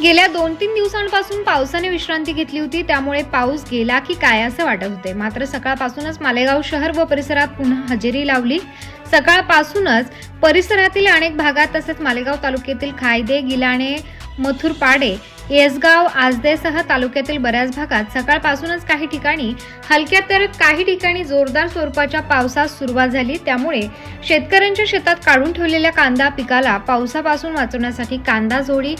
गेल्या दोन तीन दिवसांपासून पावसाने विश्रांती घेतली होती त्यामुळे पाऊस गेला की काय असं वाटत होते. मात्र सकाळपासूनच मालेगाव शहर व परिसरात पुन्हा हजेरी लावली. सकाळपासूनच परिसरातील अनेक भागात तसेच मालेगाव तालुक्यातील खायदे गिलाणे मथुरपाडे येसगाव आजदेसह तालुक्यातील बऱ्याच भागात सकाळपासूनच काही ठिकाणी हलक्या तर काही ठिकाणी जोरदार स्वरूपाच्या पावसास सुरुवात झाली. त्यामुळे शेतकऱ्यांच्या शेतात काढून ठेवलेल्या कांदा पिकाला पावसापासून वाचवण्यासाठी कांदा जोडी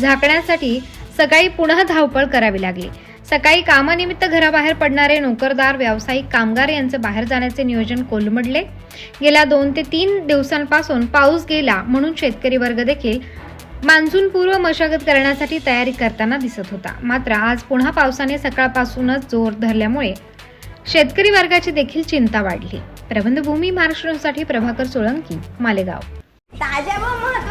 झाकण्यासाठी सकाळी पुन्हा धावपळ करावी लागली. सकाळी कामानिमित्त घराबाहेर पडणारे नोकरदार व्यावसायिक कामगार यांचे बाहेर जाण्याचे नियोजन कोलमडले. गेल्या दोन ते तीन दिवसांपासून पाऊस गेला म्हणून शेतकरी वर्ग देखील मान्सूनपूर्व मशागत करण्यासाठी तयारी करताना दिसत होता. मात्र आज पुन्हा पावसाने सकाळपासूनच जोर धरल्यामुळे शेतकरी वर्गाची देखील चिंता वाढली. प्रबंधभूमी महाराष्ट्रसाठी प्रभाकर सोळंकी मालेगाव. ताज्या